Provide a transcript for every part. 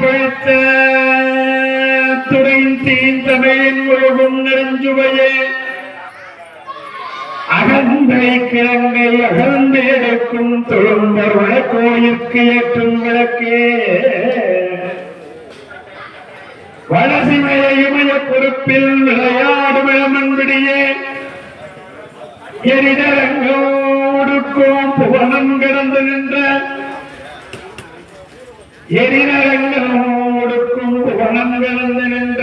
பழுத்த துறைந்தீன் தமிழின் ஒழுகும் நெருஞ்சுவையே அகந்தை கிழங்கை அகழ்ந்தேக்கும் தொழும்பர் வழக்கோயிற்கு ஏற்றும் விளக்கே வளசிமய இமய பொறுப்பில் விளையாடும் இளமன்பிடியே எரிநரங்கோடுக்கும் புவனம் கிடந்து நின்ற எரிநரங்கோடுக்கும் புவனம் கிடந்து நின்ற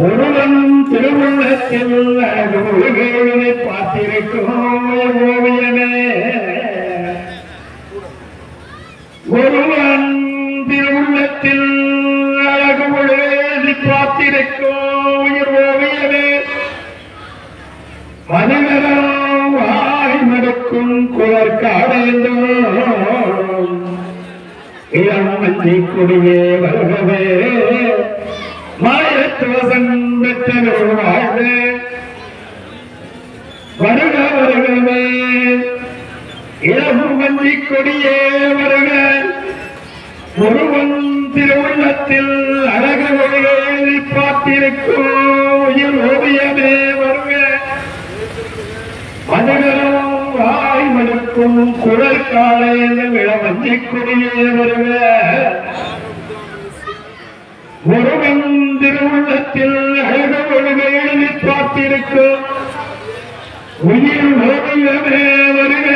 ஒருவன் திருவுள்ளத்தில் அழகுகளை பார்த்திருக்கும் ஓவியனே ஒருவன் திருவுள்ளத்தில் அழகு எழுதி பார்த்திருக்கும் உயிர் ஓவியனே மனிதனம் வாய் மடுக்கும் குளர்காடேந்தும் இளம் மஞ்சி கொடியே வருகவே. மாயத்துவசன் பெற்றவர் வாழ்வே. வருக வருகவே. இளமும் மஞ்சி கொடியே வருக. ஒருவன் திருவுள்ளத்தில் அழகு ஒளியை பார்த்திருக்கும் உயிர் ஓவியமே மனிதனும் வாய் மடுக்கும் குரல் காலையிலும் இளவஞ்சி குடியே வருக. ஒருவன் திருவுள்ளத்தில் அழகு ஒழுகை எழுதி பார்த்திருக்கும் உயிர் ஓவியமே வருக.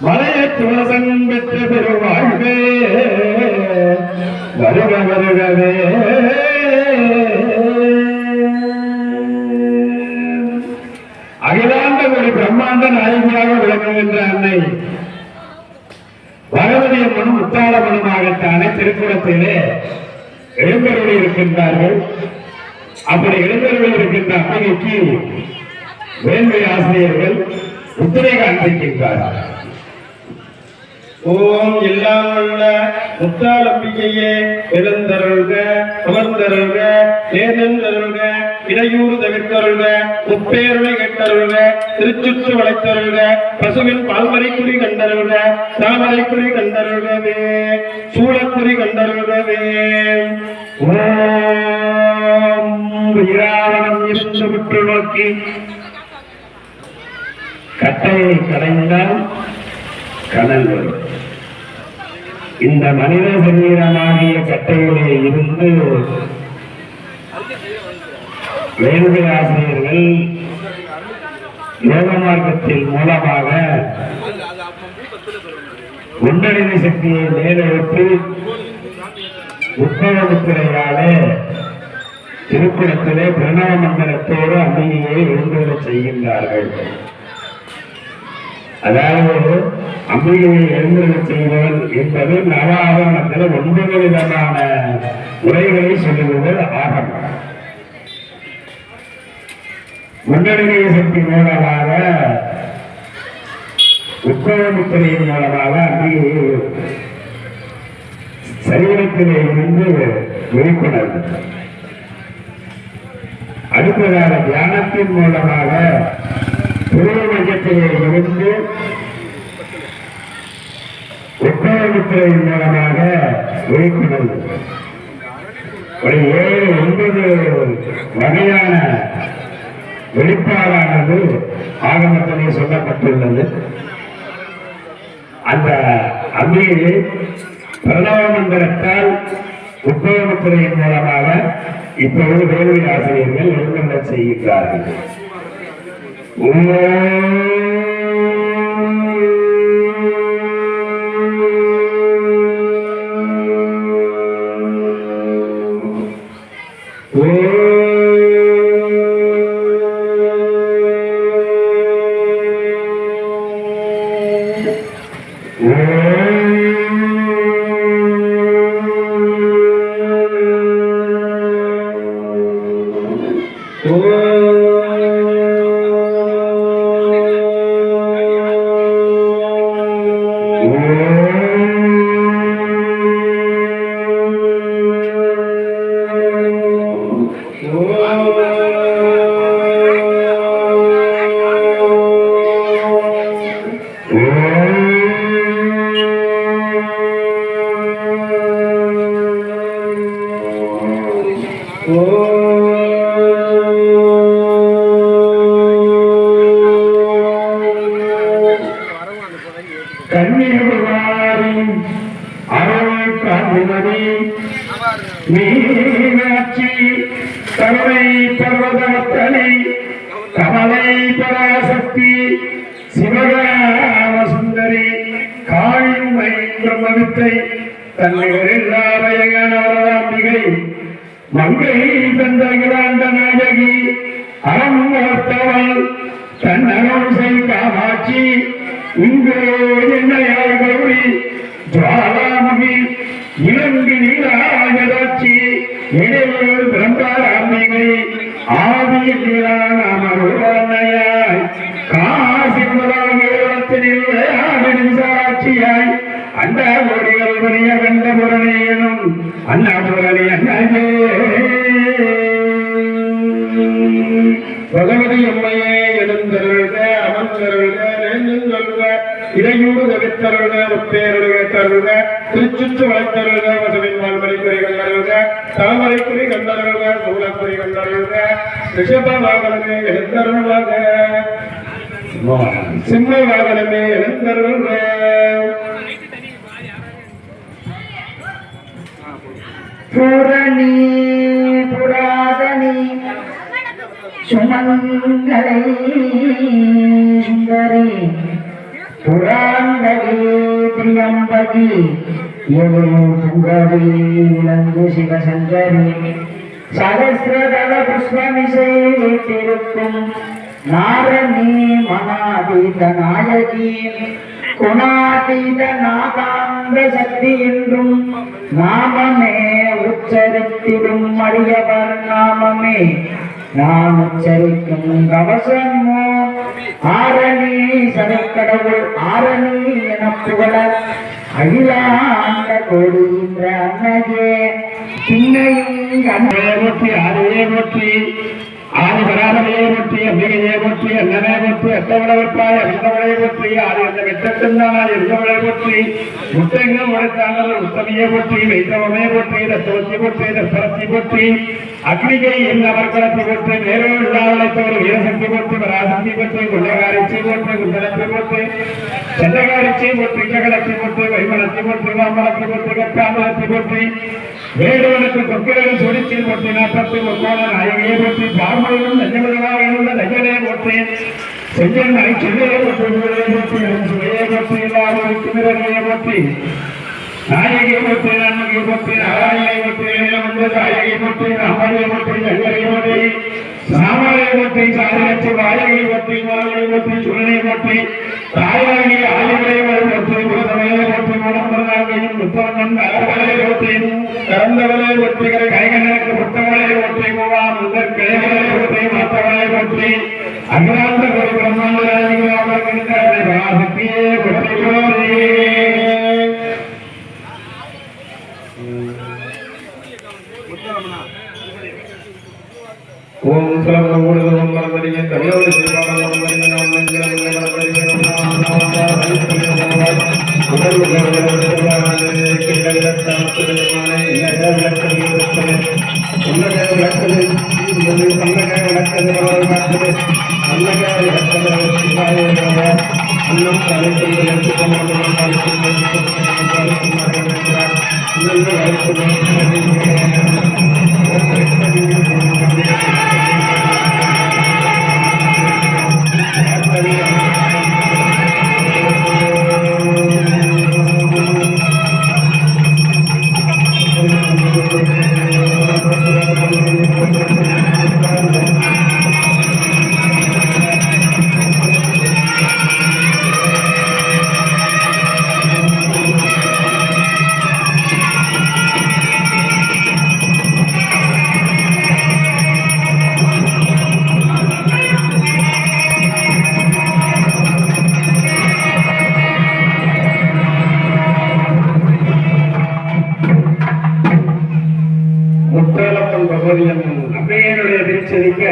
மலைய துளசன் பெற்ற பெருவாழ்வே. வருக வருகவே. நாயகியாக அன்னை. பகவதி அம்மனும் முத்தாளம்மனுமாகத்தானே திருக்குளத்திலே எழுந்தருளி இருக்கின்றார்கள். அப்படி எழுந்தருளி இருக்கின்ற அம்மைக்கு வேள்வி ஆசிரியர்கள் முத்திரை காண்பிக்கின்றார்கள் ஓம் எல்லாம் உள்ள முத்தாளம்பிக்கையே எழுந்தருள்க அமர்ந்தருள்க தேர்ந்தருள்க இடையூறு தவிர்த்தருள்க முப்பேருளை கேட்டருள்க திருச்சுற்று வளைத்தருள்க பசுவின் பால்மறைக்குறி கண்டருள்க தாமரைக்குறி கண்டருள்கவே சூழக்குறி கண்டருள்கவே. ஓம் இருந்து விட்டு நோக்கி கட்டையை கடைந்தால் கடல் வரும். இந்த மனித சரீரமாகிய கட்டையிலே இருந்து வேள்வி ஆசிரியர்கள் யோக மார்க்கத்தின் மூலமாக முன்னணி சக்தியை மேலெழுப்பி உட்பவமுத்திரையாலே திருக்குளத்திலே பிரணவ மண்டலத்தோடு அம்பிகையை எழுந்துவிடச் செய்கின்றார்கள். அதாவது அம்பிகையை எழுந்துவிட செய்வதல் என்பது நவாகமத்தில் ஒன்பது விதமான உரைகளை சொல்லுவது ஆகமம். முன்னணிமை சக்தி மூலமாக உட்பவமுத்திரையின் மூலமாக அன்றைய சரீரத்திலே இருந்து விழிப்புணர்வு அடுத்ததாக தியானத்தின் மூலமாக பூர்வ இருந்து உட்பவமுத்திரையின் மூலமாக விழிப்புணர்வு ஒரு ஏழு ஒன்பது வகையான வெளிப்பாடானது ஆகமத்திலே சொல்லப்பட்டுள்ளது. அந்த அம்பிகையை பிரணவ மந்திரத்தால் உப்பவமுத்திரையின் மூலமாக இப்பொழுது வேள்வி ஆசிரியர்கள் எழுந்தள்ள செய்கின்றார்கள் Oh. மங்கை தந்தகிராண்ட நாயகி அறம் வளர்த்தவள் தன்னகம் செய் காமாட்சி இங்கு என்னையாய் கௌரி ஜுவாலாமுகி இலங்கு நீராஜதாட்சி இடையூர் பிரம்பாராம்பிகை ஆதியிலான அமருடனையாய் காசி முதலாகியத்தினில் சாட்சியாய் அண்டகோடிகள் புரிய கண்டபுரணியனும் அன்னபுரணி அண்ணே பகவதி அம்மையே எழுந்தருள்க அமர்ந்தருள்க நேர்ந்தருள்க இடையூறு தவித்தருள்க முப்பேருள்க தருள்க திருச்சுற்று வளைத்தருள்க வசவின் வாழ்மொழிக்குறி கண்டருள்க தாமரைக்குறி கண்டருள்க சூழக்குறி கண்டருள்க ரிஷப வாகனமே எழுந்தருள்வாக. சிம்ம வாகனமே எழுந்தருள்க. பூரணி புராதனி சுமங்கலை சுந்தரி புராந்தகி திரியம்பகி எது சுந்தரி இளங்கு சிவசங்கரி சகசிரதள புஷ்பமிசை திருக்கும் நாரணி மனாதீத நாயகி குணாதீத நாகாந்த சக்தி என்றும் நாமமே உச்சரித்திடும் அடியவர் நாமமே. நான் உச்சரிக்கும் கவசமோ ஆரணி சதைக்கடவுள் ஆரணி என புகழ அகிலாண்ட கோடுகின்ற அன்னகே பின்னையும் போற்றி ஆதி வராதனையே பற்றி அம்பிகையே பற்றி அண்ணனே போற்றி அத்தவளவற்றாய் அந்தவளை பற்றி ஆதி அந்த வெற்றத்தினால் இருந்தவளை பற்றி முத்தெங்கும் உடைத்தாங்கள் உத்தமையை பற்றி வைத்தவமே போற்றி தத்துவத்தை போற்றி தற்பரத்தை பற்றி அக்னிகை என் அவர்களத்தை பற்றி நேரம் இல்லாதவளைத்தவர் வீரசக்தி பற்றி பராசக்தி பற்றி கொள்ளகாரிச்சி பற்றி குண்டலத்தை பற்றி செல்லகாரிச்சி பற்றி ஜகலத்தை பற்றி வைமலத்தை பற்றி மாமலத்தை பற்றி கற்காமலத்தை பற்றி வேடுவனுக்கு கொக்கிரன் சொரிச்சில் போற்றி நாற்பத்தி முக்கோண பற்றி போற்றி பார்மலும் நஞ்சமதனாக நஞ்சனே போற்றேன். செஞ்சன் நை போற்றி போற்றி எல்லாரும் போற்றி. நாயகியை போற்றி நன்மையை போற்றி நாராயணை போற்றி வந்து தாயகை போற்றி ராமனை போற்றி ஜங்கரை போற்றி சாமரை போற்றி சாதிலட்சி வாயகை போற்றி மாலை போற்றி சுழனை போற்றி தாயாகி ஆலிகளை போற்றி புரதமையை போற்றி மூலம்பரனாகையும் முத்தவண்ணன் அலர்களை போற்றி கறந்தவளை போற்றி கைகணக்கு புத்தவளை போற்றி மூவா முதற் கிளைகளை போற்றி மத்தவளை போற்றி அகிலாந்த ஒரு பிரம்மாண்ட பராசக்தியே போற்றி போற்றி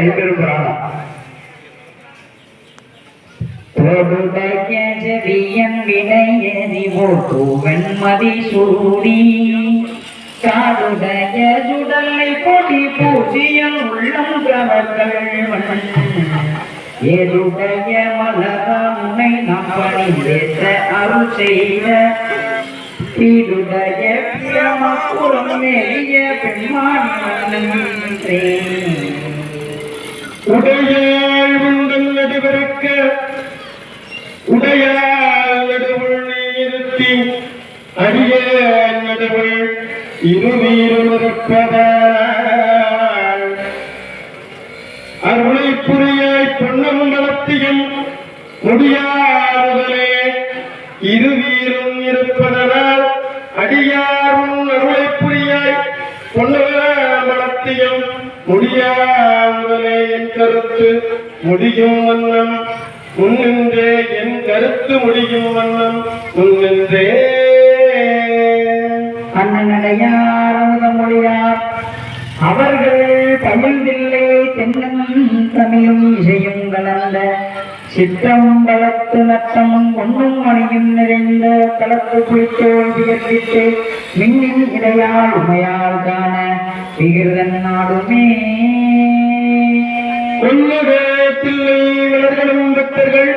ஐம்பெரும் பிராணம் ஜெபியன் வினையதி ஓட்டு வெண்மதி காடுடைய சுடலை கொடி பூஜியம் உள்ளம் கவர்கள் ஏதுடைய மலராமுனை நாம் பணிந்தேற்ற அருள் செய்த மேலிய பெண்மான் உடையாள் உண்டல் நடுவருக்க உடையால் நடுவுள் நிறுத்தி அடிய நடுவுள் இருவீரும் அருளை புரியாய் பொன்னம் வளர்த்தியும் முடியாதலே இருவீரும் இருப்பதனால் அடியாரும் அருளை புரியாய் பொன்னம் வளர்த்தியும் முடியாதலே கருத்து முடியும் வண்ணம். முன்னின்றே என் கருத்து முடியும் வண்ணம். முன்னின்றே அண்ணனடையார் அமுத அவர்கள் தமிழ்தில்லை தென்னும் தமிழும் இசையும் கலந்த. சித்தம் பலத்து நட்டமும் ஒன்றும் மணியும் நிறைந்த தளத்து குளித்தோல் வியர்வித்து மின்னின் இடையால் உமையால் காண. விகிருதன் நாடுமே. உன்னத பிள்ளை வளர்களும் பக்தர்கள்.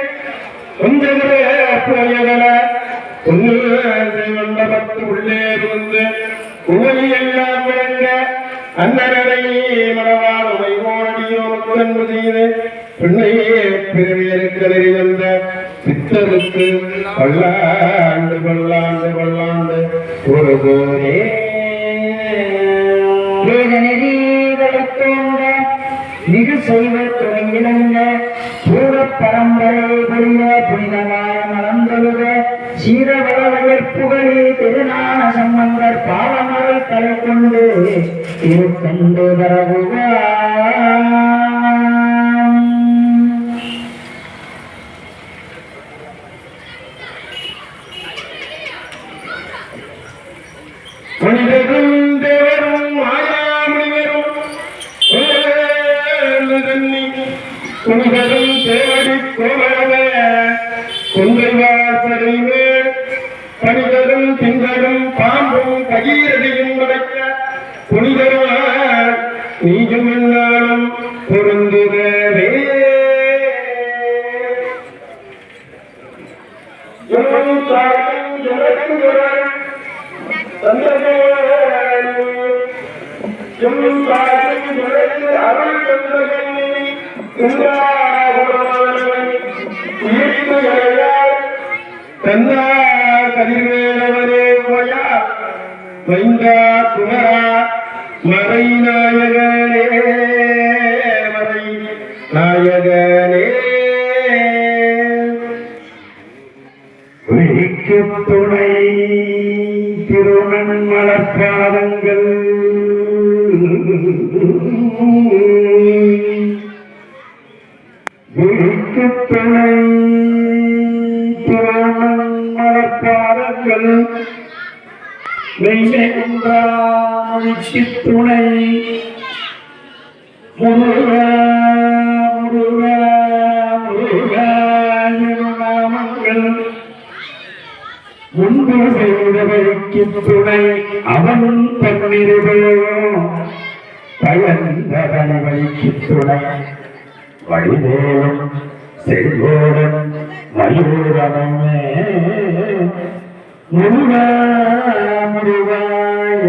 மண்டபத்து உள்ளே வந்து உவலி எல்லாம் விளங்க அன்னரடை மனவால் உமை செய்து பிள்ளையே பிறவியருக்கலறி வந்த சித்தருக்கு பல்லாண்டு பல்லாண்டு பல்லாண்டு ஒரு கோரே செய்வ துறையிலங்க பூர பரம்பரை புரிய புனிதமாய மலர்ந்தொழுக சீரவள வயற்புகளி திருநான சம்பந்தர் பாவமரை தலை கொண்டு இருக்கண்டு வரவுவார் நாயகனே. விழிக்கு துணை திருமண் மலர்பாதங்கள் முன்பு செய்தவருக்கு துணை அவன் தன்னிருவையும் பயந்தவன் வைக்கு துணை வழிதேவன் செல்வோடன் மயூரமே முருகா முருகா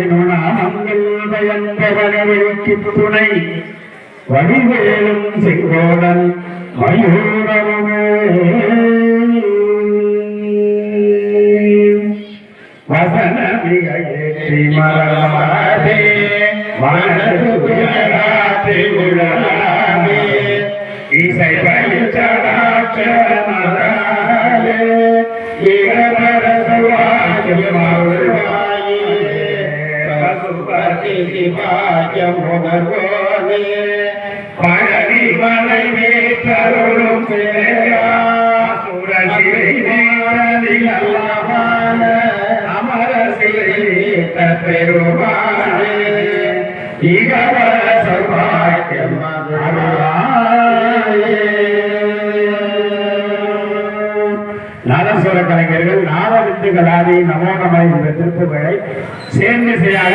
எனும் நாமங்கள் பயந்தவன் வழிக்கு துணை வடிவேலும் செங்கோடன் மயூரமே వసన మరమరాధే మనసు గుణరాధే గుణరాధే ఈ సైపని చరాచరణరాధే వీరధర సువాజ మరువాయి పశుపతి శివాజ మునగోనే పడవి நாதஸ்வர கலைஞர்கள் நாதவித்துகளாதி நமோகமாய் என்ற திருப்புகளை சேர்ந்து செய்யாக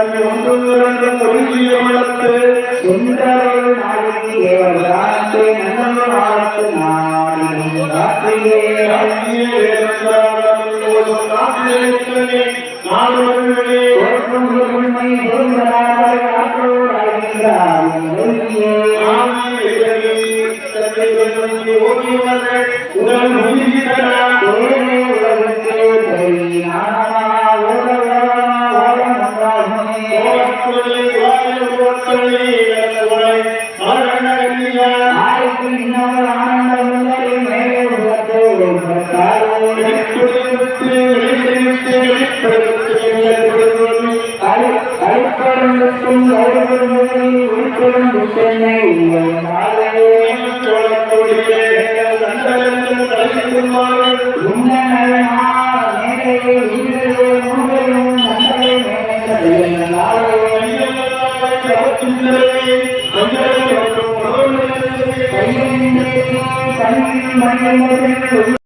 ஒன்றுமிரண்டு பொருந்திய மனத்து சுந்தரன் ஆகிய வராத்து நன்ன வாழ்த்து நாடி ராத்திரியே அங்கே உடல் முடிகிறார்